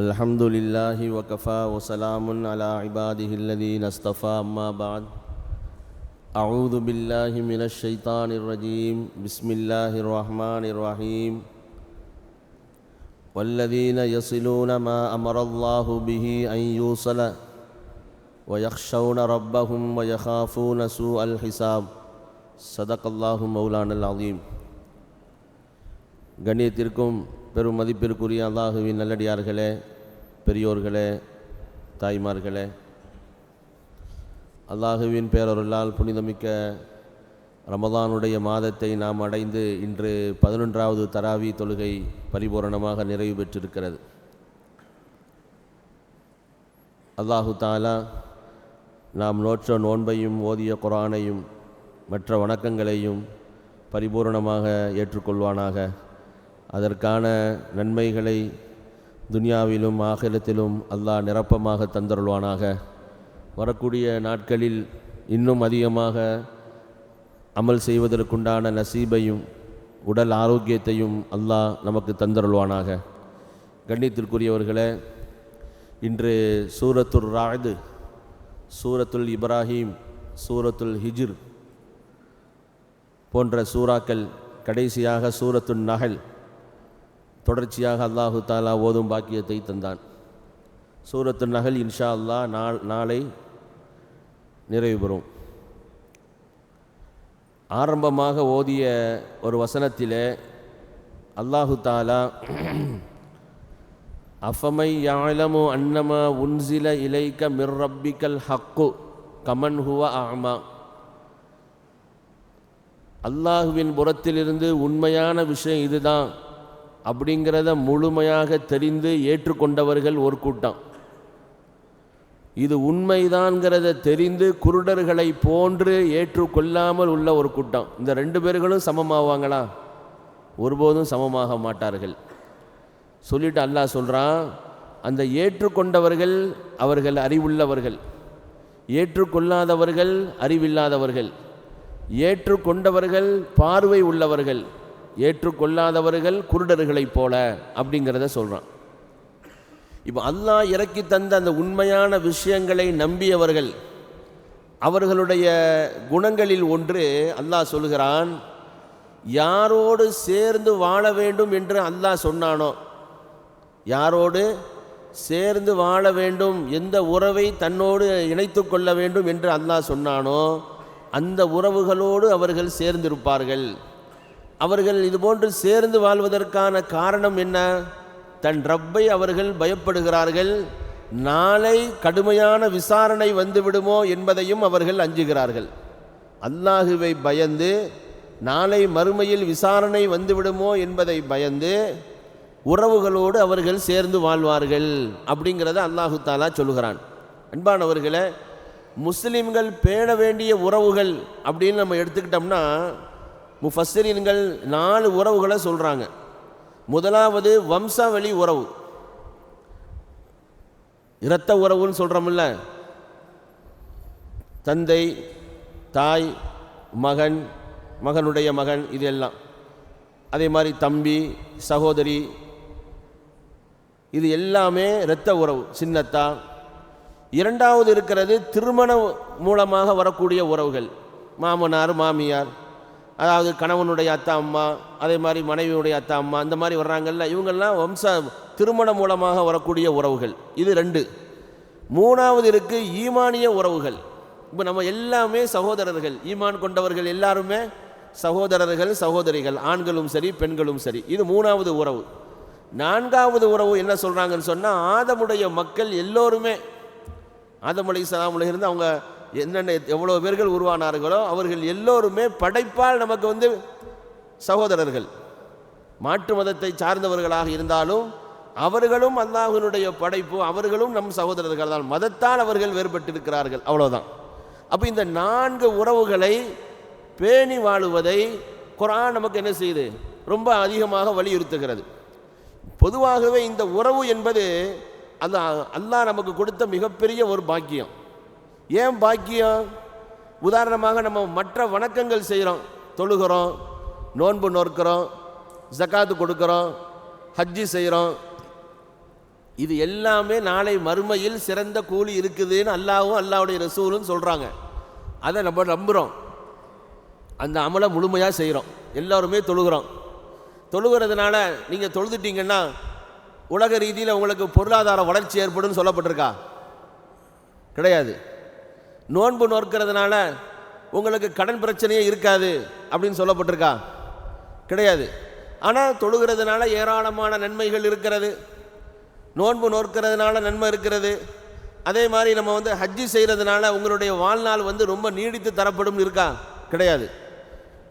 الحمد لله وكفى وسلام على عباده الذين اصطفى أما بعد أعوذ بالله من الشيطان الرجيم بسم الله الرحمن الرحيم والذين يصلون ما أمر الله به أن يوصل ويخشون ربهم ويخافون سوء الحساب صدق الله مولانا العظيم கண்ணியத்திற்கும் பெரும் மதிப்பிற்குரிய அல்லாஹுவின் நல்லடியார்களே பெரியோர்களே தாய்மார்களே. அல்லாஹுவின் பேரொருளால் புனிதமிக்க ரமதானுடைய மாதத்தை நாம் அடைந்து இன்று பதினொன்றாவது தராவி தொழுகை பரிபூரணமாக நிறைவு பெற்றிருக்கிறது. அல்லாஹு தாலா நாம் நோற்ற நோன்பையும் ஓதிய குரானையும் மற்ற வணக்கங்களையும் பரிபூரணமாக ஏற்றுக்கொள்வானாக. அதற்கான நன்மைகளை துனியாவிலும் ஆகிலத்திலும் அல்லாஹ் நிரப்பமாக தந்தருள்வானாக. வரக்கூடிய நாட்களில் இன்னும் அதிகமாக அமல் செய்வதற்குண்டான நசீபையும் உடல் ஆரோக்கியத்தையும் அல்லாஹ் நமக்கு தந்தருள்வானாக. கண்ணியத்திற்குரியவர்களே இன்று சூரத்துல் ராது சூரத்துல் இப்ராஹீம் சூரத்துல் ஹிஜிர் போன்ற சூறாக்கள் கடைசியாக சூரத்துன் நகல் தொடர்ச்சியாக அல்லாஹு தாலா ஓதும் பாக்கியத்தை தந்தான். சூரத்து நகல் இன்ஷா அல்லாஹ் நாள் நாளை நிறைவு பெறும். ஆரம்பமாக ஓதிய ஒரு வசனத்திலே அல்லாஹு தாலா அஃபமை யாழமு அன்னமா உன்சில இலைக்க மிர்ரப்பிக்கல் ஹக்கு கமன் ஹுவ ஆமா அல்லாஹுவின் புறத்திலிருந்து உண்மையான விஷயம் இதுதான். அப்படிங்கிறத முழுமையாக தெரிந்து ஏற்றுக்கொண்டவர்கள் ஒரு கூட்டம். இது உண்மைதான்கிறத தெரிந்து குருடர்களை போன்று ஏற்றுக்கொள்ளாமல் உள்ள ஒரு கூட்டம். இந்த ரெண்டு பேர்களும் சமமாவாங்களா? ஒருபோதும் சமமாக மாட்டார்கள். சொல்லிட்டு அல்லாஹ் சொல்கிறான் அந்த ஏற்றுக்கொண்டவர்கள் அவர்கள் அறிவுள்ளவர்கள். ஏற்றுக்கொள்ளாதவர்கள் அறிவில்லாதவர்கள். ஏற்றுக்கொண்டவர்கள் பார்வை உள்ளவர்கள். ஏற்றுக்கொள்ளாதவர்கள் குருடர்களைப் போல அப்படிங்கிறத சொல்கிறான் இப்போ அல்லாஹ் இறக்கி தந்த அந்த உண்மையான விஷயங்களை நம்பியவர்கள் அவர்களுடைய குணங்களில் ஒன்று அல்லாஹ் சொல்கிறான் யாரோடு சேர்ந்து வாழ வேண்டும் என்று அல்லாஹ் சொன்னானோ யாரோடு சேர்ந்து வாழ வேண்டும் எந்த உறவை தன்னோடு இணைத்து கொள்ள வேண்டும் என்று அல்லாஹ் சொன்னானோ அந்த உறவுகளோடு அவர்கள் சேர்ந்திருப்பார்கள். அவர்கள் இதுபோன்று சேர்ந்து வாழ்வதற்கான காரணம் என்ன? தன் ரப்பை அவர்கள் பயப்படுகிறார்கள். நாளை கடுமையான விசாரணை வந்துவிடுமோ என்பதையும் அவர்கள் அஞ்சுகிறார்கள். அல்லாஹுவை பயந்து நாளை மறுமையில் விசாரணை வந்துவிடுமோ என்பதை பயந்து உறவுகளோடு அவர்கள் சேர்ந்து வாழ்வார்கள் அப்படிங்கிறத அல்லாஹு தாலா சொல்லுகிறான். அன்பானவர்களை முஸ்லீம்கள் பேண வேண்டிய உறவுகள் அப்படின்னு நம்ம எடுத்துக்கிட்டோம்னா முஃபஸ்ஸரீன்கள் நாலு உறவுகளை சொல்கிறாங்க முதலாவது வம்சாவளி உறவு. இரத்த உறவுன்னு சொல்கிறோம்ல தந்தை தாய் மகன் மகனுடைய மகன் இது எல்லாம் அதே மாதிரி தம்பி சகோதரி. இது எல்லாமே இரத்த உறவு சின்னத்தா. இரண்டாவது இருக்கிறது திருமண மூலமாக வரக்கூடிய உறவுகள். மாமனார் மாமியார். அதாவது கணவனுடைய அத்தா அம்மா அதே மாதிரி மனைவியுடைய அத்தா அம்மா இந்த மாதிரி வர்றாங்கல்ல இவங்கெல்லாம் வம்ச திருமணம் மூலமாக வரக்கூடிய உறவுகள். இது ரெண்டு. மூணாவது இருக்கு ஈமானிய உறவுகள். இப்போ நம்ம எல்லாமே சகோதரர்கள். ஈமான் கொண்டவர்கள் எல்லாருமே சகோதரர்கள் சகோதரிகள். ஆண்களும் சரி பெண்களும் சரி. இது மூணாவது உறவு. நான்காவது உறவு என்ன சொல்கிறாங்கன்னு சொன்னால் ஆதமுடைய மக்கள் எல்லோருமே ஆதம் அலி இருந்து அவங்க என்னென்ன எவ்வளோ பேர்கள் உருவானார்களோ அவர்கள் எல்லோருமே படைப்பால் நமக்கு வந்து சகோதரர்கள். மாற்று மதத்தை சார்ந்தவர்களாக இருந்தாலும் அவர்களும் அல்லாஹினுடைய படைப்பு அவர்களும் நம் சகோதரர்கள். தான் மதத்தால் அவர்கள் வேறுபட்டிருக்கிறார்கள். அவ்வளோதான் அப்போ இந்த நான்கு உறவுகளை பேணி வாழுவதை குரான் நமக்கு என்ன செய்யுது ரொம்ப அதிகமாக வலியுறுத்துகிறது. பொதுவாகவே இந்த உறவு என்பது அந்த அல்லாஹ் நமக்கு கொடுத்த மிகப்பெரிய ஒரு பாக்கியம். ஏன் பாக்கியம்? உதாரணமாக நம்ம மற்ற வணக்கங்கள் செய்கிறோம் தொழுகிறோம் நோன்பு நோக்கிறோம் ஜக்காத்து கொடுக்குறோம் ஹஜ்ஜி செய்கிறோம் இது எல்லாமே நாளை மறுமையில் சிறந்த கூலி இருக்குதுன்னு அல்லாவும் அல்லாவுடைய ரசூலும் சொல்கிறாங்க அதை நம்ம நம்புகிறோம் அந்த அமலை முழுமையாக செய்கிறோம் எல்லோருமே தொழுகிறோம். தொழுகிறதுனால நீங்கள் தொழுதுட்டீங்கன்னா உலக ரீதியில் உங்களுக்கு பொருளாதார வளர்ச்சி ஏற்படும் சொல்லப்பட்டிருக்கா? கிடையாது. நோன்பு நோக்கிறதுனால உங்களுக்கு கடன் பிரச்சனையே இருக்காது அப்படின்னு சொல்லப்பட்டிருக்கா? கிடையாது. ஆனால் தொழுகிறதுனால ஏராளமான நன்மைகள் இருக்கிறது. நோன்பு நோக்கிறதுனால நன்மை இருக்கிறது. அதே மாதிரி நம்ம வந்து ஹஜ்ஜி செய்கிறதுனால உங்களுடைய வாழ்நாள் வந்து ரொம்ப நீடித்து தரப்படும் இருக்கா? கிடையாது.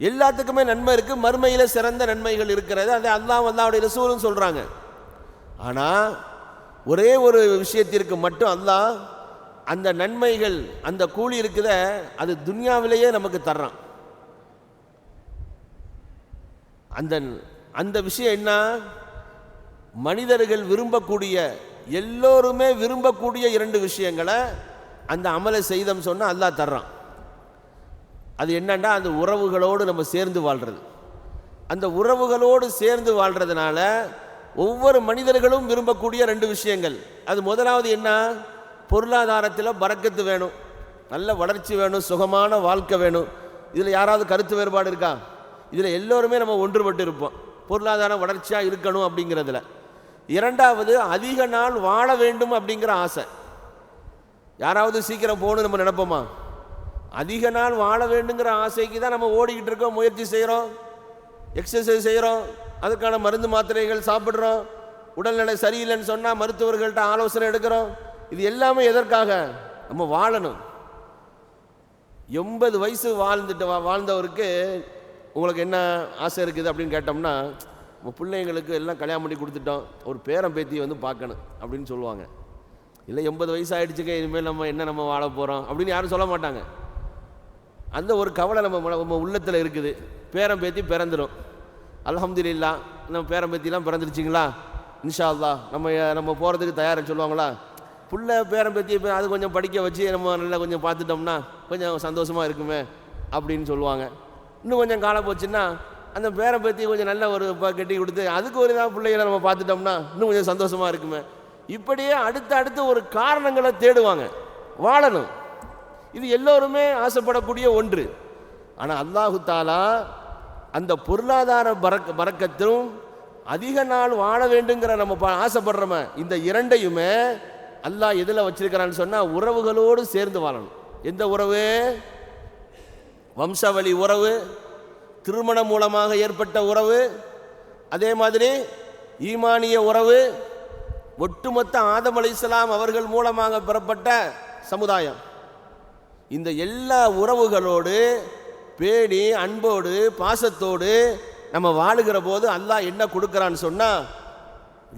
எல்லாத்துக்குமே நன்மை இருக்குது மறுமையில் சிறந்த நன்மைகள் இருக்கிறது. அது அல்லாஹ் அல்லாவுடைய ரசூலும் சொல்கிறாங்க ஆனால் ஒரே ஒரு விஷயத்திற்கு மட்டும் அல்லாஹ் அந்த நன்மைகள் அந்த கூலி இருக்குத அது துன்யாவிலேயே நமக்கு தர்றான். அந்த அந்த விஷயம் என்ன? மனிதர்கள் விரும்பக்கூடிய எல்லோருமே விரும்பக்கூடிய இரண்டு விஷயங்களை அந்த அமலை செய்தம் சொன்னால் அல்லா தர்றான். அது என்னன்னா அந்த உறவுகளோடு நம்ம சேர்ந்து வாழ்கிறது அந்த உறவுகளோடு சேர்ந்து வாழ்கிறதுனால ஒவ்வொரு மனிதர்களும் விரும்பக்கூடிய ரெண்டு விஷயங்கள். அது முதலாவது என்ன? பொருளாதாரத்தில் பறக்கத்து வேணும். நல்ல வளர்ச்சி வேணும் சுகமான வாழ்க்கை வேணும். இதில் யாராவது கருத்து வேறுபாடு இருக்கா? இதில் எல்லோருமே நம்ம ஒன்றுபட்டு இருப்போம். பொருளாதாரம் வளர்ச்சியாக இருக்கணும் அப்படிங்கிறதுல. இரண்டாவது அதிக நாள் வாழ வேண்டும் அப்படிங்கிற ஆசை. யாராவது சீக்கிரம் போகணும் நம்ம நினைப்போமா? அதிக நாள் வாழ வேண்டுங்கிற ஆசைக்கு தான் நம்ம ஓடிக்கிட்டு இருக்கோம் முயற்சி செய்கிறோம் எக்ஸசைஸ் செய்கிறோம் அதுக்கான மருந்து மாத்திரைகள் சாப்பிட்றோம் உடல்நிலை சரியில்லைன்னு சொன்னால் மருத்துவர்கள்ட்ட ஆலோசனை எடுக்கிறோம் இது எல்லாமே எதற்காக? நம்ம வாழணும். எண்பது வயசு வாழ்ந்துட்டு வா- வாழ்ந்தவருக்கு உங்களுக்கு என்ன ஆசை இருக்குது அப்படின்னு கேட்டோம்னா நம்ம பிள்ளைங்களுக்கு எல்லாம் கல்யாணம் பண்ணி கொடுத்துட்டோம். ஒரு பேரன் பேத்தியை வந்து பார்க்கணும் அப்படின்னு சொல்லுவாங்க. இல்லை எண்பது வயசு ஆகிடுச்சுக்க இனிமேல் நம்ம என்ன நம்ம வாழ போகிறோம் அப்படின்னு யாரும் சொல்ல மாட்டாங்க. அந்த ஒரு கவலை நம்ம நம்ம உள்ளத்தில் இருக்குது. பேரம் பேத்தி பிறந்துடும் அல்ஹம்துலில்லா நம்ம பேரன் பேத்திலாம் பிறந்துருச்சிங்களா? இன்ஷா அல்லா நம்ம நம்ம போகிறதுக்கு தயார்னு சொல்லுவாங்களா? பிள்ளை பேரன் பற்றி இப்போ அது கொஞ்சம் படிக்க வச்சு நம்ம நல்லா கொஞ்சம் பார்த்துட்டோம்னா கொஞ்சம் சந்தோஷமாக இருக்குமே அப்படின்னு சொல்லுவாங்க. இன்னும் கொஞ்சம் காலம் போச்சுன்னா அந்த பேரன் பேத்தி கொஞ்சம் நல்ல ஒரு கட்டி கொடுத்து அதுக்கு ஒரு இதாக பிள்ளைகளை நம்ம பார்த்துட்டோம்னா இன்னும் கொஞ்சம் சந்தோஷமாக இருக்குமே. இப்படியே அடுத்து அடுத்து ஒரு காரணங்களை தேடுவாங்க. வாழணும். இது எல்லோருமே ஆசைப்படக்கூடிய ஒன்று. ஆனால் அல்லாஹு தாலா அந்த பொருளாதார பறக்க பறக்கத்தும் அதிக நாள் வாழ வேண்டுங்கிற நம்ம ப- ஆசைப்படுறோமே இந்த இரண்டையுமே அல்லாஹ் எதில் வச்சிருக்கிறான்னு சொன்னால் உறவுகளோடு சேர்ந்து வாழணும். எந்த உறவு? வம்சாவளி உறவு திருமணம் மூலமாக ஏற்பட்ட உறவு அதே மாதிரி ஈமானிய உறவு ஒட்டுமொத்த ஆதம் இஸ்லாம் அவர்கள் மூலமாக பெறப்பட்ட சமுதாயம். இந்த எல்லா உறவுகளோடு பேணி அன்போடு பாசத்தோடு நம்ம வாழுகிற போது அல்லாஹ் என்ன கொடுக்குறான்னு சொன்னால்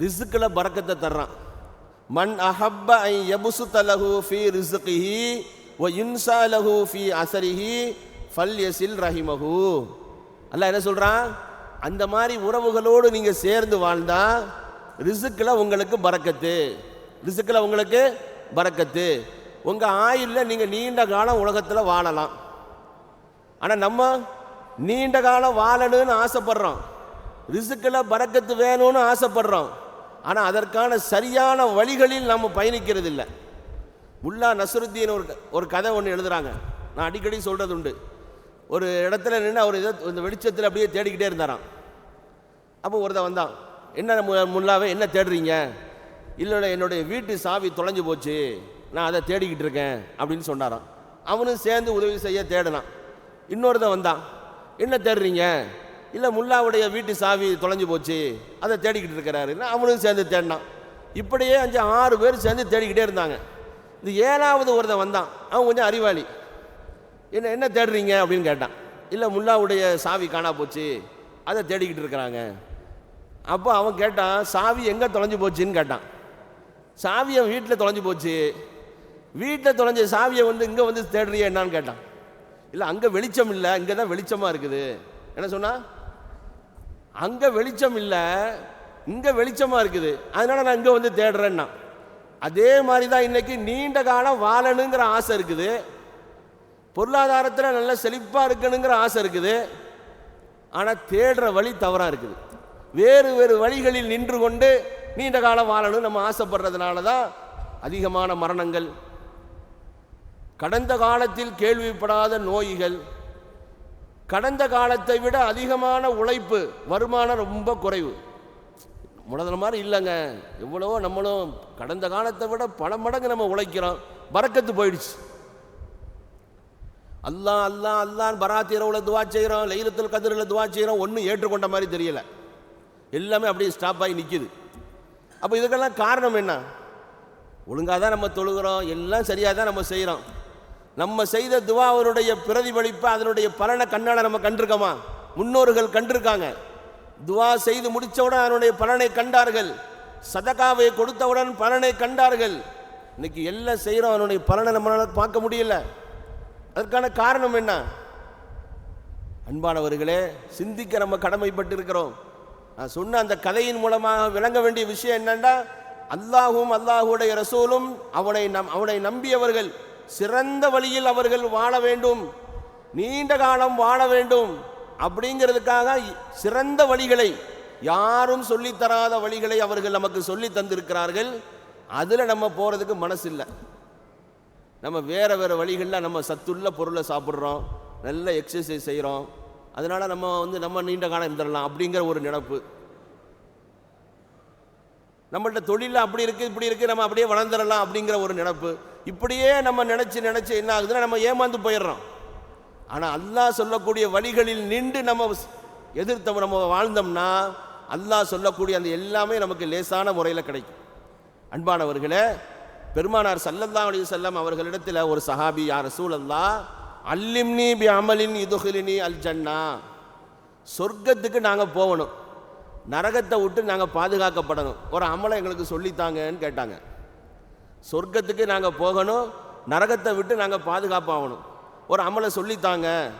ரிசுக்கில் பறக்கத்தை தர்றான். மன் அஹப்ப ஐ யபுசுத லஹு ஃபி ரிசுகிஹி ஒ யுன்சா லஹு ஃபி அசரிஹி ஃபல் யசில் ரஹிமஹு அல்ல என்ன சொல்கிறான் அந்த மாதிரி உறவுகளோடு நீங்கள் சேர்ந்து வாழ்ந்தால் ரிசுக்கில் உங்களுக்கு பறக்கத்து. ரிசுக்கில் உங்களுக்கு பறக்கத்து. உங்கள் ஆயுளில் நீங்கள் நீண்ட காலம் உலகத்தில் வாழலாம். ஆனால் நம்ம நீண்ட காலம் வாழணும்னு ஆசைப்படுறோம். ரிசுக்கில் பறக்கத்து வேணும்னு ஆசைப்படுறோம். ஆனால் அதற்கான சரியான வழிகளில் நம்ம பயணிக்கிறது இல்லை முல்லா நஸ்ருத்தீன் ஒரு க- ஒரு கதை ஒன்று எழுதுகிறாங்க நான் அடிக்கடி சொல்கிறது உண்டு. ஒரு இடத்துல நின்று அவர் இதை இந்த வெளிச்சத்தில் அப்படியே தேடிக்கிட்டே இருந்தாராம். அப்போ ஒருத்தன் வந்தான். என்ன முல்லாவே என்ன தேடுறீங்க? இல்லை என்னுடைய வீட்டு சாவி தொலைஞ்சு போச்சு. நான் அதை தேடிக்கிட்டு இருக்கேன் அப்படின்னு சொன்னாராம். அவனும் சேர்ந்து உதவி செய்ய தேடினான். இன்னொருத்தன் வந்தான். என்ன தேடுறீங்க? இல்லை முல்லாவுடைய வீட்டு சாவி தொலைஞ்சு போச்சு. அதை தேடிக்கிட்டு இருக்கிறாரு. அவனும் சேர்ந்து தேடினான். இப்படியே அஞ்சு ஆறு பேர் சேர்ந்து தேடிக்கிட்டே இருந்தாங்க. இது ஏழாவது ஒருத்தன் வந்தான். அவன் கொஞ்சம் அறிவாளி. என்ன என்ன தேடுறீங்க? அப்படின்னு கேட்டான். இல்லை முல்லாவுடைய சாவி காணா போச்சு. அதை தேடிக்கிட்டு இருக்கிறாங்க. அப்போ அவன் கேட்டான் சாவி எங்கே தொலைஞ்சு போச்சுன்னு? கேட்டான். சாவி அவன் வீட்டில் தொலைஞ்சு போச்சு. வீட்டில் தொலைஞ்ச சாவியை வந்து இங்கே வந்து தேடுறிய? என்னான்னு கேட்டான். இல்லை அங்கே வெளிச்சம் இல்லை. இங்கே தான் வெளிச்சமாக இருக்குது. என்ன சொன்னா? அங்கே வெளிச்சம் இல்லை இங்கே வெளிச்சமாக இருக்குது. அதனால நான் இங்கே வந்து தேடுறேன்னா. அதே மாதிரி தான் இன்றைக்கி நீண்ட காலம் வாழணுங்கிற ஆசை இருக்குது. பொருளாதாரத்தில் நல்ல செழிப்பாக இருக்கணுங்கிற ஆசை இருக்குது. ஆனால் தேடுற வழி தவறாக இருக்குது. வேறு வேறு வழிகளில் நின்று கொண்டு நீண்ட காலம் வாழணும் நம்ம ஆசைப்படுறதுனால தான் அதிகமான மரணங்கள் கடந்த காலத்தில் கேள்விப்படாத நோய்கள் கடந்த காலத்தை விட அதிகமான உழைப்பு வருமானம் ரொம்ப குறைவு. முதல்ல மாதிரி இல்லைங்க. எவ்வளவோ நம்மளும் கடந்த காலத்தை விட பல மடங்கு நம்ம உழைக்கிறோம். பறக்கத்து போயிடுச்சு. அல்லா அல்லா அல்லாஹ் பராத் துவா செய்கிறோம் லைலத்தில் கதிரில் துவா செய்கிறோம் ஒன்றும் ஏற்றுக்கொண்ட மாதிரி தெரியல. எல்லாமே அப்படியே ஸ்டாப் ஆகி நிற்கிது அப்போ இதுக்கெல்லாம் காரணம் என்ன? ஒழுங்காக தான் நம்ம தொழுகிறோம் எல்லாம் சரியாக தான் நம்ம செய்கிறோம் நம்ம செய்த துவாவனுடைய பிரதிபலிப்பு அதனுடைய பலனை கண்ணால் நம்ம கண்டிருக்கோமா? முன்னோர்கள் கண்டிருக்காங்க. துவா செய்து முடித்தவுடன் அதனுடைய பலனை கண்டார்கள். சதகாவை கொடுத்தவுடன் பலனை கண்டார்கள். இன்னைக்கு எல்லாம் செய்கிறோம் அதனுடைய பலனை நம்மளால் பார்க்க முடியல. அதற்கான காரணம் என்ன? அன்பானவர்களே சிந்திக்க நம்ம கடமைப்பட்டு இருக்கிறோம் நான் சொன்ன அந்த கதையின் மூலமாக விளங்க வேண்டிய விஷயம் என்னென்னா அல்லாஹும் அல்லாஹுடைய ரசூலும் அவனை நம் அவனை நம்பியவர்கள். சிறந்த வழியில் அவர்கள் வாழ வேண்டும். நீண்ட காலம் வாழ வேண்டும். அப்படிங்கிறதுக்காக சிறந்த வழிகளை யாரும் சொல்லித் தராத வழிகளை அவர்கள் நமக்கு சொல்லி தந்திருக்கிறார்கள். அதில் நம்ம போகிறதுக்கு மனசு இல்லை நம்ம வேறு வேறு வழிகளில் நம்ம சத்துள்ள பொருளை சாப்பிட்றோம். நல்ல எக்ஸசைஸ் செய்கிறோம் அதனால் நம்ம வந்து நம்ம நீண்ட காலம் இருந்துடலாம் அப்படிங்கிற ஒரு நினப்பு. நம்மள்ட்ட தொழிலில் அப்படி இருக்குது இப்படி இருக்குது நம்ம அப்படியே வளர்ந்துடலாம் அப்படிங்கிற ஒரு நினப்பு. இப்படியே நம்ம நினச்சி நினச்சி என்ன ஆகுதுன்னா நம்ம ஏமாந்து போயிடுறோம். ஆனால் அல்லாஹ் சொல்லக்கூடிய வழிகளில் நின்று நம்ம எதிர்த்த நம்ம வாழ்ந்தோம்னா அல்லாஹ் சொல்லக்கூடிய அந்த எல்லாமே நமக்கு லேசான முறையில் கிடைக்கும். அன்பானவர்களே பெருமானார் சல்லல்லா அலி செல்லம் அவர்களிடத்தில் ஒரு சஹாபி யார் சூழல்லா அல்லிம்னி பி அமலின் இதுகிலினி அல் ஜன்னா சொர்க்கத்துக்கு நாங்கள் போகணும். நரகத்தை விட்டு நாங்கள் பாதுகாக்கப்படணும். ஒரு அமலை எங்களுக்கு சொல்லித்தாங்கன்னு கேட்டாங்க. சொர்க்கத்துக்கு நாங்கள் போகணும் நரகத்தை விட்டு நாங்கள் பாதுகாப்பாகணும். ஒரு அமலை சொல்லித்தாங்க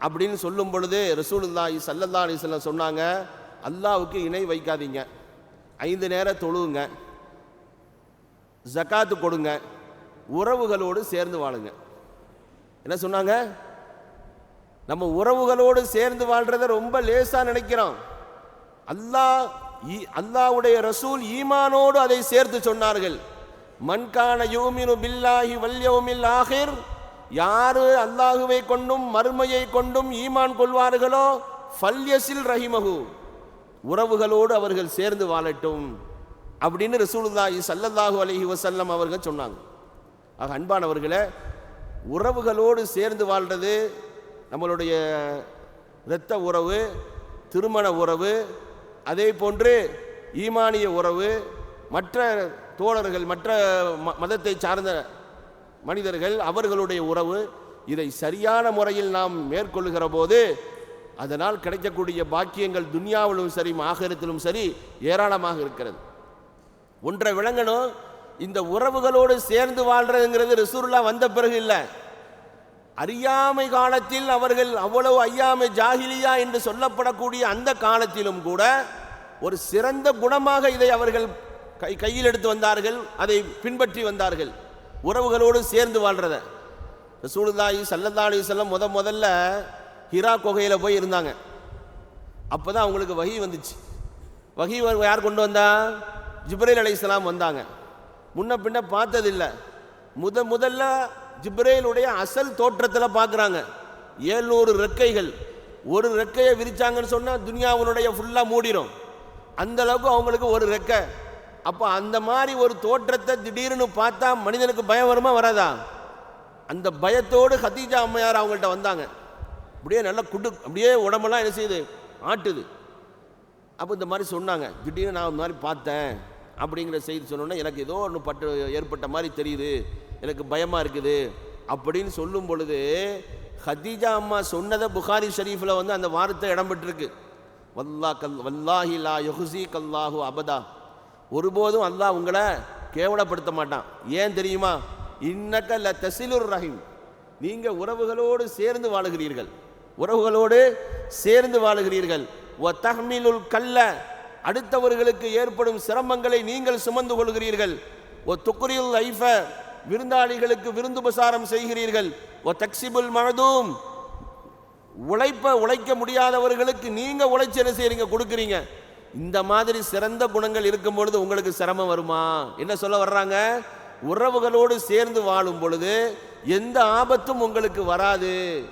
அப்படின்னு சொல்லும் பொழுது ரசூலுல்லாஹி சல்லல்லா அலிஸ்லாம் சொன்னாங்க அல்லாவுக்கு இணை வைக்காதீங்க. ஐந்து நேரம் தொழுவுங்க. ஜக்காத்து கொடுங்க. உறவுகளோடு சேர்ந்து வாழுங்க. என்ன சொன்னாங்க? நம்ம உறவுகளோடு சேர்ந்து வாழ்கிறத ரொம்ப லேசாக நினைக்கிறோம். அல்லாஹ் ஈ- அல்லாஹ்வுடைய ரசூல் ஈமானோடு அதை சேர்த்து சொன்னார்கள். மண்கான யூமினு பில்லாஹி வல்யவுமில் ஆகிர் யாரு அல்லாஹுவை கொண்டும் மறுமையை கொண்டும் ஈமான் கொள்வார்களோ? ஃபல்யசில் ரஹிமகு உறவுகளோடு அவர்கள் சேர்ந்து வாழட்டும் அப்படின்னு ரசூலுல்லாஹி சல்லல்லாஹு அலஹி வசல்லம் அவர்கள் சொன்னாங்க. ஆக அன்பானவர்களை உறவுகளோடு சேர்ந்து வாழ்றது நம்மளுடைய இரத்த உறவு திருமண உறவு அதே போன்று ஈமானிய உறவு மற்ற தோழர்கள் மற்ற ம- மதத்தை சார்ந்த மனிதர்கள் அவர்களுடைய உறவு இதை சரியான முறையில் நாம் மேற்கொள்கிற போது அதனால் கிடைக்கக்கூடிய பாக்கியங்கள் துன்யாவிலும் சரி ஆகரத்திலும் சரி ஏராளமாக இருக்கிறது. ஒன்றை விளங்கணும் இந்த உறவுகளோடு சேர்ந்து வாழ்றதுங்கிறது ரசூலுல்லா வந்த பிறகு இல்லை. அறியாமை காலத்தில் அவர்கள் அவ்வளவு ஐயாமை ஜாகிலியா என்று சொல்லப்படக்கூடிய அந்த காலத்திலும் கூட ஒரு சிறந்த குணமாக இதை அவர்கள் கை கையில் எடுத்து வந்தார்கள் அதை பின்பற்றி வந்தார்கள். உறவுகளோடு சேர்ந்து வாழ்கிறத ரசூலுல்லாஹி ஸல்லல்லாஹு அலைஹி முத முதல்ல ஹிரா குகையில் போய் இருந்தாங்க. அப்போ தான் அவங்களுக்கு வகி வந்துச்சு. வகி யார் கொண்டு வந்தா? ஜிப்ரேல் அலைஹிஸ்ஸலாம் வந்தாங்க. முன்ன பின்ன பார்த்ததில்லை. முத முதல்ல ஜிப்ரேலுடைய அசல் தோற்றத்தில் பார்க்குறாங்க ஏழ்நூறு ரெக்கைகள். ஒரு ரெக்கையை விரிச்சாங்கன்னு சொன்னால் துனியாவுனுடைய ஃபுல்லாக மூடிடும் அந்தளவுக்கு அவங்களுக்கு ஒரு ரெக்கை. அப்போ அந்த மாதிரி ஒரு தோற்றத்தை திடீர்னு பார்த்தா மனிதனுக்கு பயம் வருமா வராதா? அந்த பயத்தோடு ஹதீஜா அம்மையார் அவங்கள்ட்ட வந்தாங்க. அப்படியே நல்லா குடு அப்படியே உடம்பெல்லாம் என்ன செய்யுது? ஆட்டுது. அப்போ இந்த மாதிரி சொன்னாங்க. திடீர்னு நான் இந்த மாதிரி பார்த்தேன் அப்படிங்கிற செய்தி சொன்னோன்னே எனக்கு ஏதோ ஒன்று பட்டு ஏற்பட்ட மாதிரி தெரியுது. எனக்கு பயமாக இருக்குது. அப்படின்னு சொல்லும் பொழுது ஹதீஜா அம்மா சொன்னதை புகாரி ஷரீஃபில் வந்து அந்த வார்த்தை இடம்பெற்றிருக்கு வல்லா கல் வல்லாஹி லா யொஹுசி கல்லாஹு அபதா. ஒருபோதும் அல்லாஹ் உங்களை கேவலப்படுத்த மாட்டான். ஏன் தெரியுமா? இன்னக்கல்ல ல தசிலுர் ரஹீம். நீங்கள் உறவுகளோடு சேர்ந்து வாழுகிறீர்கள். உறவுகளோடு சேர்ந்து வாழுகிறீர்கள். ஒ தஹ்மிலுல் கல்ல. அடுத்தவர்களுக்கு ஏற்படும் சிரமங்களை நீங்கள் சுமந்து கொள்கிறீர்கள். ஒ துக்குரியுல் ஐஃப விருந்தாளிகளுக்கு விருந்து உபசாரம் செய்கிறீர்கள். ஒ தக்சிபுல் மனதும் உழைப்ப உழைக்க முடியாதவர்களுக்கு நீங்கள் உழைச்சி என்ன செய்றீங்க? கொடுக்குறீங்க. இந்த மாதிரி சிறந்த குணங்கள் இருக்கும் பொழுது உங்களுக்கு சிரமம் வருமா? என்ன சொல்ல வர்றாங்க? உறவுகளோடு சேர்ந்து வாழும் பொழுது எந்த ஆபத்தும் உங்களுக்கு வராது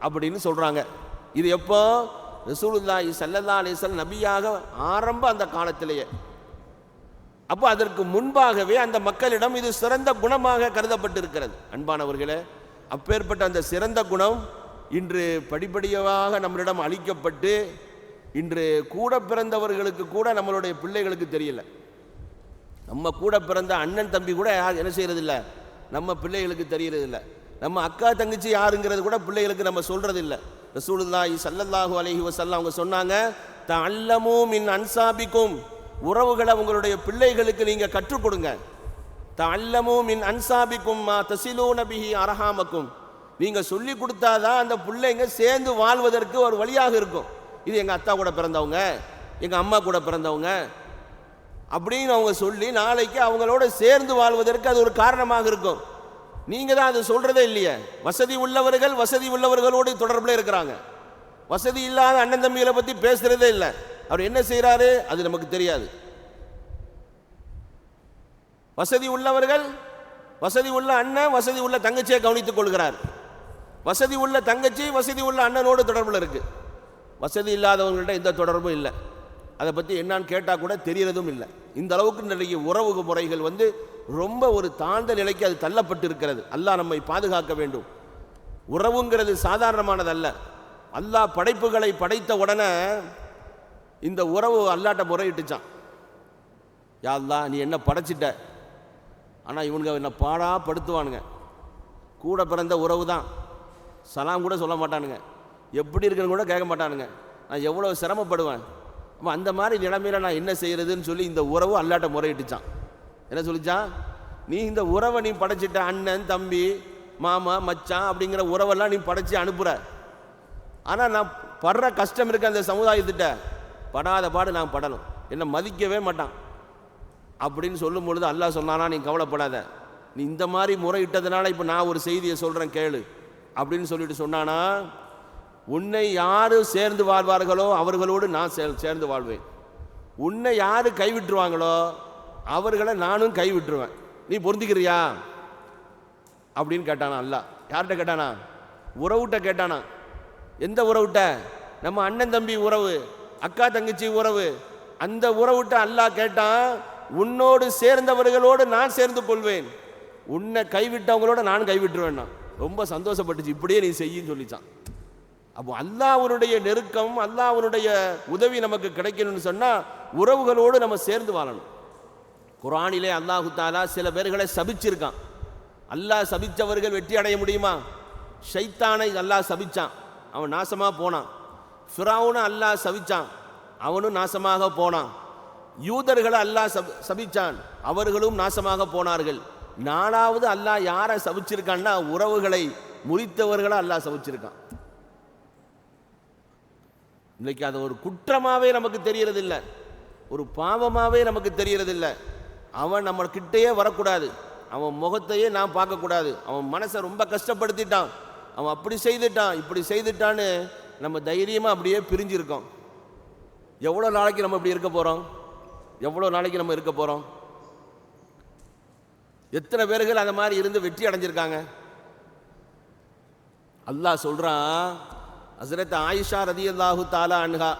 அப்படின்னு சொல்றாங்க. இது எப்போ? ரசூலுல்லாஹி சல்லல்லா அலைஹி நபியாக ஆரம்ப அந்த காலத்திலேயே. அப்போ அதற்கு முன்பாகவே அந்த மக்களிடம் இது சிறந்த குணமாக கருதப்பட்டிருக்கிறது. அன்பானவர்களே அப்பேற்பட்ட அந்த சிறந்த குணம் இன்று படிப்படியாக நம்மளிடம் அளிக்கப்பட்டு இன்று கூட பிறந்தவர்களுக்கு கூட நம்மளுடைய பிள்ளைகளுக்கு தெரியல. நம்ம கூட பிறந்த அண்ணன் தம்பி கூட யார் என்ன செய்யறதில்ல? நம்ம பிள்ளைகளுக்கு தெரியறதில்ல. நம்ம அக்கா தங்கச்சி யாருங்கிறது கூட பிள்ளைகளுக்கு நம்ம சொல்றதில்ல. ரசூலுல்லாஹி சல்லல்லாஹு அலஹி வஸல்லம் அவங்க சொன்னாங்க த அல்லமும் மின் அன்சாபிக்கும் உறவுகளை உங்களுடைய பிள்ளைகளுக்கு நீங்கள் கற்றுக் கொடுங்க. அல்லமும் மின் அன்சாபிக்கும் மா தசிலோ நபிஹி அரஹாமக்கும். நீங்கள் சொல்லி கொடுத்தாதான் அந்த பிள்ளைங்க சேர்ந்து வாழ்வதற்கு ஒரு வழியாக இருக்கும். இது எங்கள் அத்தா கூட பிறந்தவங்க எங்கள் அம்மா கூட பிறந்தவங்க அப்படின்னு அவங்க சொல்லி நாளைக்கு அவங்களோட சேர்ந்து வாழ்வதற்கு அது ஒரு காரணமாக இருக்கும். நீங்கள் தான் அது சொல்கிறதே இல்லையே. வசதி உள்ளவர்கள் வசதி உள்ளவர்களோடு தொடர்பில் இருக்கிறாங்க. வசதி இல்லாத அண்ணன் தம்பிகளை பற்றி பேசுறதே இல்லை. அவர் என்ன செய்கிறாரு அது நமக்கு தெரியாது. வசதி உள்ளவர்கள் வசதி உள்ள அண்ணன் வசதி உள்ள தங்கச்சியை கவனித்துக் கொள்கிறார். வசதி உள்ள தங்கச்சி வசதி உள்ள அண்ணனோடு தொடர்பில் இருக்குது வசதி இல்லாதவங்கள்ட்ட எந்த தொடர்பும் இல்லை. அதை பற்றி என்னான்னு கேட்டால் கூட தெரியறதும் இல்லை. இந்த அளவுக்கு நிறைய உறவு முறைகள் வந்து ரொம்ப ஒரு தாழ்ந்த நிலைக்கு அது தள்ளப்பட்டு இருக்கிறது அல்லாஹ் நம்மை பாதுகாக்க வேண்டும். உறவுங்கிறது சாதாரணமானதல்ல. அல்லாஹ் படைப்புகளை படைத்த உடனே இந்த உறவு அல்லாட்ட முறையிட்டுச்சான். யா நீ என்ன படைச்சிட்ட? ஆனால் இவனுங்க என்ன பாடா படுத்துவானுங்க. கூட பிறந்த உறவு தான் சலாம் கூட சொல்ல மாட்டானுங்க. எப்படி இருக்குன்னு கூட கேட்க மாட்டானுங்க. நான் எவ்வளோ சிரமப்படுவேன். அப்போ அந்த மாதிரி நிலைமையில் நான் என்ன செய்யறதுன்னு சொல்லி இந்த உறவு அல்லாட்ட முறையிட்டுச்சான். என்ன சொல்லிச்சான்? நீ இந்த உறவை நீ படைச்சிட்ட அண்ணன் தம்பி மாமா மச்சான் அப்படிங்கிற உறவெல்லாம் நீ படைச்சி அனுப்புகிற ஆனால் நான் படுற கஷ்டம் இருக்க அந்த சமுதாயத்திட்ட படாத பாடு நான் படணும். என்னை மதிக்கவே மாட்டான். அப்படின்னு சொல்லும் பொழுது அல்லாஹ் சொன்னானா நீ கவலைப்படாத. நீ இந்த மாதிரி முறையிட்டதுனால இப்போ நான் ஒரு செய்தியை சொல்கிறேன் கேளு. அப்படின்னு சொல்லிட்டு சொன்னானா உன்னை யாரு சேர்ந்து வாழ்வார்களோ அவர்களோடு நான் சே சேர்ந்து வாழ்வேன். உன்னை யாரு கைவிட்டுருவாங்களோ அவர்களை நானும் கைவிட்டுருவேன். நீ பொருந்திக்கிறியா? அப்படின்னு கேட்டானா அல்லாஹ் யார்கிட்ட கேட்டானா? உறவுகிட்ட கேட்டானா? எந்த உறவுகிட்ட? நம்ம அண்ணன் தம்பி உறவு அக்கா தங்கச்சி உறவு. அந்த உறவுகிட்ட அல்லாஹ் கேட்டான் உன்னோடு சேர்ந்தவர்களோடு நான் சேர்ந்து கொள்வேன். உன்னை கைவிட்டவங்களோட நான் கைவிட்டுருவேன்னா. ரொம்ப சந்தோஷப்பட்டுச்சு. இப்படியே நீ செய்யின்னு சொல்லிச்சான். அப்போ அல்லாஹனுடைய நெருக்கம் அல்லாஹனுடைய உதவி நமக்கு கிடைக்கணும்னு சொன்னால் உறவுகளோடு நம்ம சேர்ந்து வாழணும். குரானிலே அல்லாஹு தாலா சில பேர்களை சபிச்சிருக்கான். அல்லாஹ் சபிச்சவர்கள் வெற்றி அடைய முடியுமா? ஷைத்தானை அல்லாஹ் சபிச்சான். அவன் நாசமாக போனான். ஃபிரௌனை அல்லாஹ் சபிச்சான். அவனும் நாசமாக போனான். யூதர்களை அல்லாஹ் சப் சபிச்சான். அவர்களும் நாசமாக போனார்கள். நாலாவது அல்லாஹ் யாரை சபிச்சிருக்கான்னா உறவுகளை முறித்தவர்களை அல்லாஹ் சபிச்சிருக்கான். இன்றைக்கு அது ஒரு குற்றமாகவே நமக்கு தெரியறதில்லை. ஒரு பாவமாகவே நமக்கு தெரியறதில்லை. அவன் நம்ம கிட்டேயே வரக்கூடாது. அவன் முகத்தையே நான் பார்க்கக்கூடாது. அவன் மனசை ரொம்ப கஷ்டப்படுத்திட்டான். அவன் அப்படி செய்துட்டான் இப்படி செய்துட்டான்னு நம்ம தைரியமாக அப்படியே பிரிஞ்சிருக்கோம். எவ்வளோ நாளைக்கு நம்ம இப்படி இருக்க போகிறோம் எவ்வளோ நாளைக்கு நம்ம இருக்க போகிறோம் எத்தனை பேர்கள் அந்த மாதிரி இருந்து வெற்றி அடைஞ்சிருக்காங்க? அல்லாஹ் சொல்கிறான் ஹசரத் ஆயிஷா ரதியல்லாஹு தாலா அன்ஹா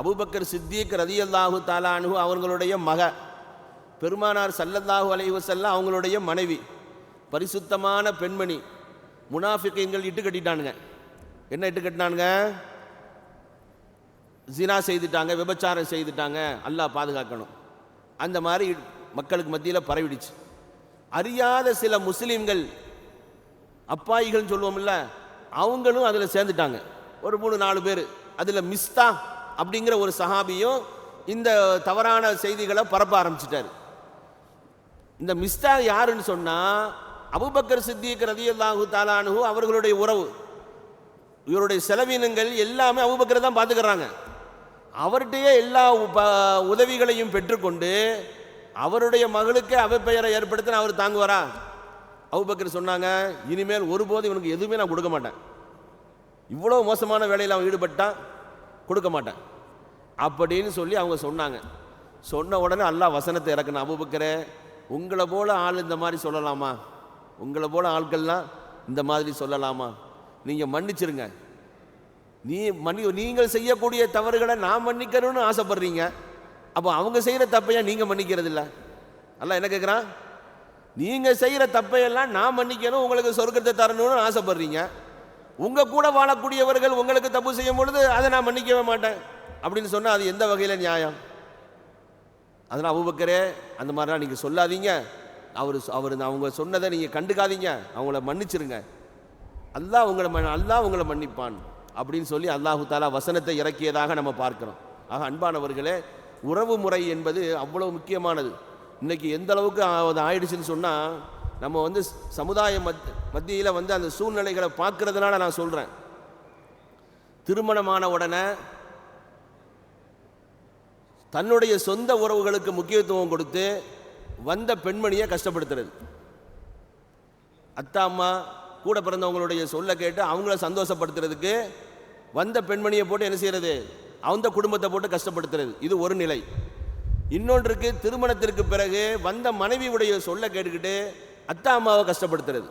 அபூபக்கர் சித்திக் ரதியல்லாஹு தாலா அனுகு அவங்களுடைய மக பெருமானார் சல்லல்லாஹு அலைஹி செல்ல அவங்களுடைய மனைவி பரிசுத்தமான பெண்மணி முனாஃபிக்கைங்கள் இட்டு கட்டிட்டானுங்க. என்ன இட்டு கட்டினானுங்க? ஜினா செய்துட்டாங்க விபச்சாரம் செய்துட்டாங்க அல்லாஹ் பாதுகாக்கணும். அந்த மாதிரி மக்களுக்கு மத்தியில் பரவிடுச்சு. அறியாத சில முஸ்லீம்கள் அப்பாயிகள்னு சொல்லுவோம்ல அவங்களும் அதில் சேர்ந்துட்டாங்க. ஒரு மூணு நாலு பேர். அதில் மிஸ்தா அப்படிங்கிற ஒரு சஹாபியும் இந்த தவறான செய்திகளை பரப்ப ஆரம்பிச்சிட்டாரு. இந்த மிஸ்தா யாருன்னு சொன்னால் அபுபக்கர் சித்திக் ரதியல்லாஹு தாலானு அவர்களுடைய உறவு. இவருடைய செலவினங்கள் எல்லாமே அபுபக்கர் தான் பார்த்துக்கிறாங்க அவர்கிட்டயே எல்லா உதவிகளையும் பெற்றுக்கொண்டு அவருடைய மகளுக்கு அவப்பெயரை ஏற்படுத்தின அவர் தாங்குவாரா? அபுபக்கர் சொன்னாங்க இனிமேல் ஒருபோதும் இவனுக்கு எதுவுமே நான் கொடுக்க மாட்டேன். இவ்வளோ மோசமான வேலையில் அவன் ஈடுபட்டான் கொடுக்க மாட்டேன். அப்படின்னு சொல்லி அவங்க சொன்னாங்க. சொன்ன உடனே அல்லா வசனத்தை இறக்கணும் அபுபக்கரே உங்களை போல ஆள் இந்த மாதிரி சொல்லலாமா? உங்களை போல ஆட்கள்லாம் இந்த மாதிரி சொல்லலாமா? நீங்கள் மன்னிச்சிருங்க. நீ மன்னி நீங்கள் செய்யக்கூடிய தவறுகளை நான் மன்னிக்கணும்னு ஆசைப்படுறீங்க. அப்போ அவங்க செய்கிற தப்பையா நீங்கள் மன்னிக்கிறது இல்லை அல்ல என்ன கேட்குறான் நீங்கள் செய்கிற தப்பையெல்லாம் நான் மன்னிக்கணும் உங்களுக்கு சொர்க்கத்தை தரணும்னு ஆசைப்படுறீங்க. உங்கள் கூட வாழக்கூடியவர்கள் உங்களுக்கு தப்பு செய்யும் பொழுது அதை நான் மன்னிக்கவே மாட்டேன். அப்படின்னு சொன்னால் அது எந்த வகையில் நியாயம்? அதனால் அவுபக்கரே அந்த மாதிரிலாம் நீங்கள் சொல்லாதீங்க. அவர் அவர் அவங்க சொன்னதை நீங்கள் கண்டுக்காதீங்க. அவங்கள மன்னிச்சிருங்க. அல்லாஹ் உங்களை மன் அல்லாஹ் உங்களை மன்னிப்பான் அப்படின்னு சொல்லி அல்லாஹு தாலா வசனத்தை இறக்கியதாக நம்ம பார்க்குறோம். ஆக அன்பானவர்களே உறவு முறை என்பது அவ்வளோ முக்கியமானது. இன்றைக்கி எந்த அளவுக்கு அது ஆயிடுச்சுன்னு சொன்னால் நம்ம வந்து சமுதாய மத் மத்தியில் வந்து அந்த சூழ்நிலைகளை பார்க்கறதுனால நான் சொல்கிறேன் திருமணமான உடனே தன்னுடைய சொந்த உறவுகளுக்கு முக்கியத்துவம் கொடுத்து வந்த பெண்மணியை கஷ்டப்படுத்துறது. அத்தா அம்மா கூட பிறந்தவங்களுடைய சொல்ல கேட்டு அவங்கள சந்தோஷப்படுத்துறதுக்கு வந்த பெண்மணியை போட்டு என்ன செய்யறது? அந்த குடும்பத்தை போட்டு கஷ்டப்படுத்துறது. இது ஒரு நிலை. இன்னொன்றுக்கு திருமணத்திற்கு பிறகு வந்த மனைவியுடைய சொல்ல கேட்டுக்கிட்டு அத்தா அம்மாவை கஷ்டப்படுத்துறது.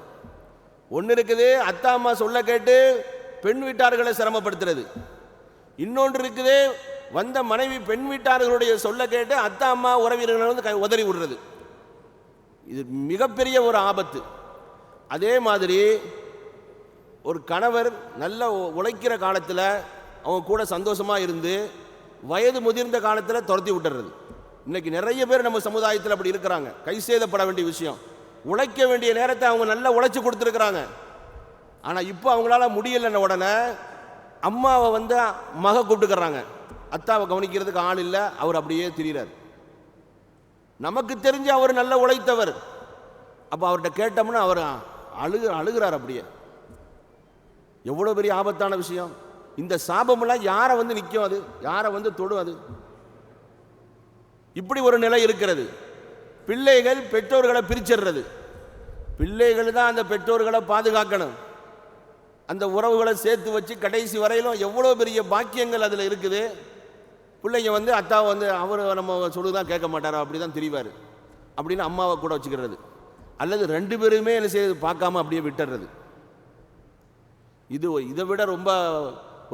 ஒன்று இருக்குது அத்தா அம்மா சொல்ல கேட்டு பெண் வீட்டார்களை சிரமப்படுத்துறது. இன்னொன்று இருக்குது வந்த மனைவி பெண் வீட்டார்களுடைய சொல்ல கேட்டு அத்தா அம்மா உறவினர்களை வந்து உதறி விடுறது. இது மிகப்பெரிய ஒரு ஆபத்து. அதே மாதிரி ஒரு கணவர் நல்ல உழைக்கிற காலத்தில் அவங்க கூட சந்தோஷமாக இருந்து வயது முதிர்ந்த காலத்தில் துரத்தி விட்டுறது. இன்றைக்கி நிறைய பேர் நம்ம சமுதாயத்தில் அப்படி இருக்கிறாங்க. கை சேதப்பட வேண்டிய விஷயம். உழைக்க வேண்டிய நேரத்தை அவங்க நல்லா உழைச்சி கொடுத்துருக்குறாங்க. ஆனால் இப்போ அவங்களால முடியலைன்ன உடனே அம்மாவை வந்து மக கூப்பிட்டுக்கிறாங்க. அத்தாவை கவனிக்கிறதுக்கு ஆள் இல்லை அவர் அப்படியே திரிகிறார் நமக்கு தெரிஞ்சு அவர் நல்ல உழைத்தவர். அப்போ அவர்கிட்ட கேட்டோம்னா அவர் அழுகு அழுகிறார் அப்படியே. எவ்வளோ பெரிய ஆபத்தான விஷயம். இந்த சாபமெல்லாம் யாரை வந்து நிற்கும் அது? யாரை வந்து தொடும் அது? இப்படி ஒரு நிலை இருக்கிறது. பிள்ளைகள் பெற்றோர்களை பிரிச்சிடுறது. பிள்ளைகள் தான் அந்த பெற்றோர்களை பாதுகாக்கணும். அந்த உறவுகளை சேர்த்து வச்சு கடைசி வரையிலும் எவ்வளோ பெரிய பாக்கியங்கள் அதில் இருக்குது? பிள்ளைங்க வந்து அத்தா வந்து அவர் நம்ம சொல்லுதான் கேட்க மாட்டாரா? அப்படி தான் தெரிவார். அப்படின்னு அம்மாவை கூட வச்சுக்கிறது. அல்லது ரெண்டு பேருமே என்ன செய்யுது பார்க்காம அப்படியே விட்டுறது. இது இதை விட ரொம்ப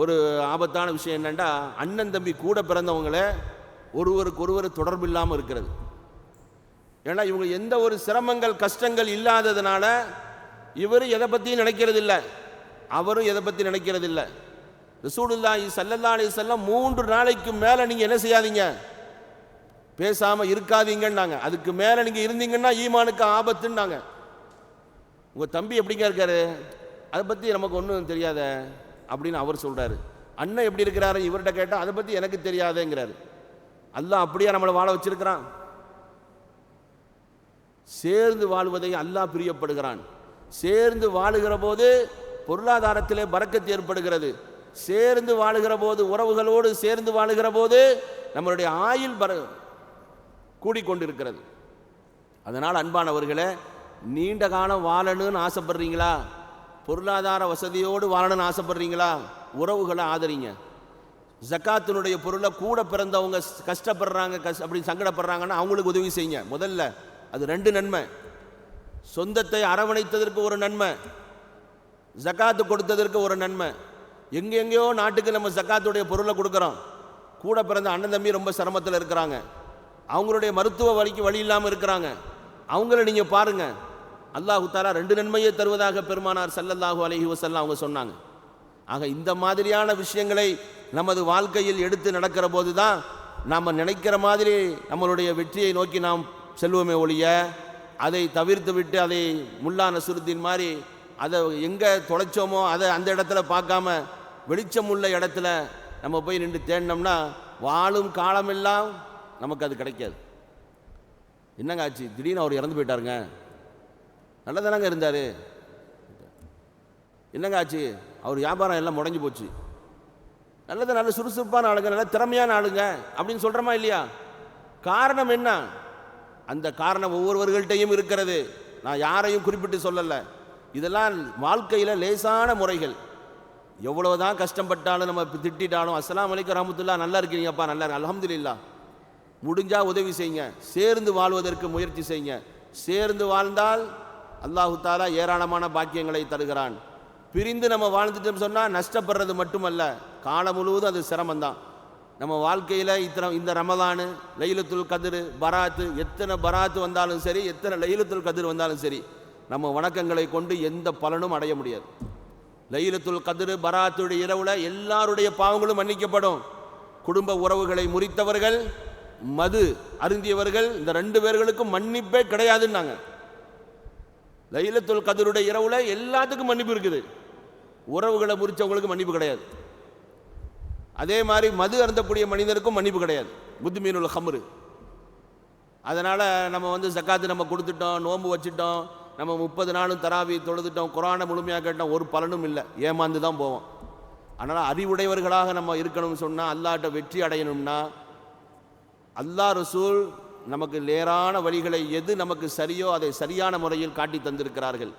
ஒரு ஆபத்தான விஷயம் என்னென்னா அண்ணன் தம்பி கூட பிறந்தவங்கள ஒருவருக்கு ஒருவர் தொடர்பு இல்லாமல் இருக்கிறது. ஏன்னா இவங்க எந்த ஒரு சிரமங்கள் கஷ்டங்கள் இல்லாததுனால இவர் எதை பற்றியும் நினைக்கிறது இல்லை அவரும் எதை பற்றி நினைக்கிறது இல்லை ரசூலுல்லாஹி ஸல்லல்லாஹு செல்லம் மூன்று நாளைக்கு மேலே நீங்கள் என்ன செய்யாதீங்க? பேசாமல் இருக்காதீங்கன்னாங்க. அதுக்கு மேலே நீங்கள் இருந்தீங்கன்னா ஈமானுக்கு ஆபத்துன்னாங்க. உங்கள் தம்பி எப்படிங்க இருக்காரு? அதை பற்றி நமக்கு ஒன்றும் தெரியாத அப்படின்னு அவர் சொல்கிறாரு அண்ணன் எப்படி இருக்கிறாரு? இவர்கிட்ட கேட்டால் அதை பற்றி எனக்கு தெரியாதேங்கிறாரு. அல்லாஹ் அப்படியே நம்மளை வாழ வச்சிருக்கிறான். சேர்ந்து வாழ்வதை அல்லாஹ் பிரியப்படுகிறான். சேர்ந்து வாழுகிற போது பொருளாதாரத்திலே பறக்கத்து ஏற்படுகிறது. சேர்ந்து வாழுகிற போது உறவுகளோடு சேர்ந்து வாழுகிற போது நம்மளுடைய ஆயுள் பர கூடிக்கொண்டிருக்கிறது. அதனால் அன்பானவர்களே நீண்ட காலம் வாழணும்னு ஆசைப்படுறீங்களா? பொருளாதார வசதியோடு வாழணும்னு ஆசைப்படுறீங்களா? உறவுகளை ஆதரிங்க. ஜக்காத்தினுடைய பொருளை கூட பிறந்தவங்க கஷ்டப்படுறாங்க கஷ் அப்படி சங்கடப்படுறாங்கன்னா அவங்களுக்கு உதவி செய்யுங்க. முதல்ல அது ரெண்டு நன்மை. சொந்தத்தை அரவணைத்ததற்கு ஒரு நன்மை. ஜக்காத்து கொடுத்ததற்கு ஒரு நன்மை. எங்கெங்கேயோ நாட்டுக்கு நம்ம ஜக்காத்துடைய பொருளை கொடுக்குறோம். கூட பிறந்த அண்ணன் தம்பி ரொம்ப சிரமத்தில் இருக்கிறாங்க. அவங்களுடைய மருத்துவ வழிக்கு வழி இல்லாமல் இருக்கிறாங்க. அவங்கள நீங்கள் பாருங்கள் அல்லாஹு தாலா ரெண்டு நன்மையை தருவதாக பெருமானார் சல்லல்லாஹு அலஹி வசல்லாம் அவங்க சொன்னாங்க. ஆக இந்த மாதிரியான விஷயங்களை நமது வாழ்க்கையில் எடுத்து நடக்கிற போது தான் நாம் நினைக்கிற மாதிரி நம்மளுடைய வெற்றியை நோக்கி நாம் செல்வோமே ஒழிய அதை தவிர்த்து விட்டு அதை முல்லா நசுருத்தீன் மாதிரி அதை எங்கே தொலைச்சோமோ அதை அந்த இடத்துல பார்க்காம வெளிச்சம் உள்ள இடத்துல நம்ம போய் நின்று தேடினோம்னா வாழும் காலமெல்லாம் நமக்கு அது கிடைக்காது. என்னங்க ஆச்சு? திடீர்னு அவர் இறந்து போயிட்டாருங்க. நல்லதானங்க இருந்தார். என்னங்க ஆச்சு? அவர் வியாபாரம் எல்லாம் முடங்கி போச்சு. நல்லது நல்ல சுறுசுறுப்பான ஆளுங்க நல்ல திறமையான ஆளுங்க அப்படின்னு சொல்கிறோமா இல்லையா? காரணம் என்ன? அந்த காரணம் ஒவ்வொருவர்கள்ட்டையும் இருக்கிறது. நான் யாரையும் குறிப்பிட்டு சொல்லலை. இதெல்லாம் வாழ்க்கையில் லேசான முறைகள். எவ்வளவுதான் கஷ்டப்பட்டாலும் நம்ம திட்டிட்டாலும் அஸ்லாம் அலைக்கும் ரஹமத்துல்லா நல்லா இருக்கிறீங்கப்பா நல்லா இருக்கு அல்ஹம்துலில்லா. முடிஞ்சால் உதவி செய்யுங்க. சேர்ந்து வாழ்வதற்கு முயற்சி செய்யுங்க. சேர்ந்து வாழ்ந்தால் அல்லாஹு தாலா ஏராளமான பாக்கியங்களை தருகிறான். பிரிந்து நம்ம வாழ்ந்துட்டோம் சொன்னால் நஷ்டப்படுறது மட்டுமல்ல காலம் முழுவதும் அது சிரமம்தான். நம்ம வாழ்க்கையில் இத்தனை இந்த ரமதானு லைலத்துல் கதிர் பராத்து எத்தனை பராத்து வந்தாலும் சரி எத்தனை லைலத்துல் கதிர் வந்தாலும் சரி நம்ம வணக்கங்களை கொண்டு எந்த பலனும் அடைய முடியாது. லைலத்துல் கதிர் பராத்துடைய இரவுல எல்லாருடைய பாவங்களும் மன்னிக்கப்படும். குடும்ப உறவுகளை முறித்தவர்கள் மது அருந்தியவர்கள் இந்த ரெண்டு பேர்களுக்கும் மன்னிப்பே கிடையாதுன்னாங்க. லைலத்துல் கதிருடைய இரவுல எல்லாத்துக்கும் மன்னிப்பு இருக்குது. உறவுகளை முறிச்சவங்களுக்கு மன்னிப்பு கிடையாது. அதே மாதிரி மது அருந்தக்கூடிய மனிதனுக்கும் மன்னிப்பு கிடையாது. புத்திமீனுல் ஹமரு அதனால் நம்ம வந்து ஜக்காத்து நம்ம கொடுத்துட்டோம் நோன்பு வச்சுட்டோம் நம்ம முப்பது நாளும் தராவி தொழுதுட்டோம் குரானை முழுமையாக கேட்டோம் ஒரு பலனும் இல்லை. ஏமாந்து தான் போவோம். அதனால் அறிவுடையவர்களாக நம்ம இருக்கணும்னு சொன்னால் அல்லாட்ட வெற்றி அடையணும்னா அல்லா ரசூல் நமக்கு நேரான வழிகளை எது நமக்கு சரியோ அதை சரியான முறையில் காட்டி தந்திருக்கிறார்கள்.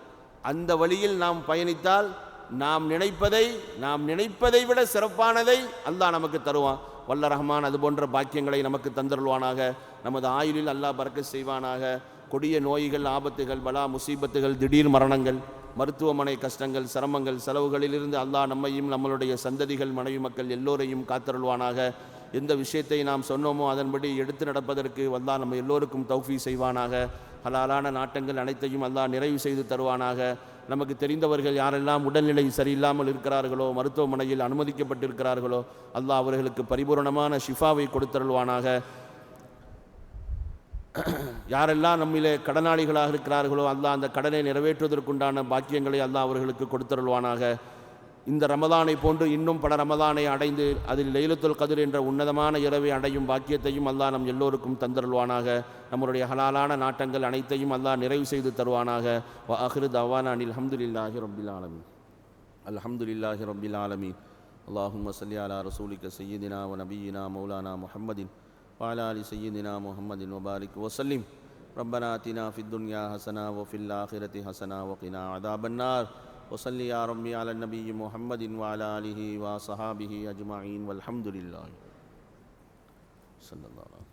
அந்த வழியில் நாம் பயணித்தால் நாம் நினைப்பதை நாம் நினைப்பதை விட சிறப்பானதை அல்லாஹ் நமக்கு தருவான். வல்ல ரஹ்மான் அது போன்ற பாக்கியங்களை நமக்கு தந்தருள்வானாக. நமது ஆயுளில் அல்லாஹ் பறக்க செய்வானாக. கொடிய நோய்கள் ஆபத்துகள் பலா முசீபத்துகள் திடீர் மரணங்கள் மருத்துவமனை கஷ்டங்கள் சிரமங்கள் செலவுகளிலிருந்து அல்லாஹ் நம்மையும் நம்மளுடைய சந்ததிகள் மனைவி மக்கள் எல்லோரையும் காத்தருள்வானாக. எந்த விஷயத்தை நாம் சொன்னோமோ அதன்படி எடுத்து நடப்பதற்கு வந்தால் நம்ம எல்லோருக்கும் தௌஃபி செய்வானாக. ஹலாலான நாட்டங்கள் அனைத்தையும் அல்லாஹ் நிறைவு செய்து தருவானாக. நமக்கு தெரிந்தவர்கள் யாரெல்லாம் உடல்நிலை சரியில்லாமல் இருக்கிறார்களோ மருத்துவமனையில் அனுமதிக்கப்பட்டிருக்கிறார்களோ அல்லாஹ் அவர்களுக்கு பரிபூரணமான ஷிஃபாவை கொடுத்தருள்வானாக. யாரெல்லாம் நம்மிலே கடனாளிகளாக இருக்கிறார்களோ அல்லாஹ் அந்த கடனை நிறைவேற்றுவதற்குண்டான பாக்கியங்களை அல்லாஹ் அவர்களுக்கு கொடுத்தருள்வானாக. இந்த ரமதானை போன்று இன்னும் பல ரமதானை அடைந்து அதில் லைலத்துல் கதிர் என்ற உன்னதமான இரவை அடையும் பாக்கியத்தையும் அல்லாஹ் நம் எல்லோருக்கும் தந்தருள்வானாக நம்முடைய ஹலாலான நாட்டங்கள் அனைத்தையும் அல்லாஹ் நிறைவு செய்து தருவானாக வ அஹ்ரு தவானா அனில் அஹமதுல்லாஹி ரபில் ஆலமீன் அல்ஹம்துலில்லாஹி ரபில் ஆலமீன் اللهم صل على رسولك سيدنا ونبينا مولانا محمد وعلى ال سيدنا محمد وبارك وسلم ربنا آتنا في الدنيا حسنة وفي الآخرة حسنة وقنا عذاب النار وصلی ربی علی نبی محمد وعلی علیہ و صحابہ اجمعین والحمد للہ صلی اللہ علیہ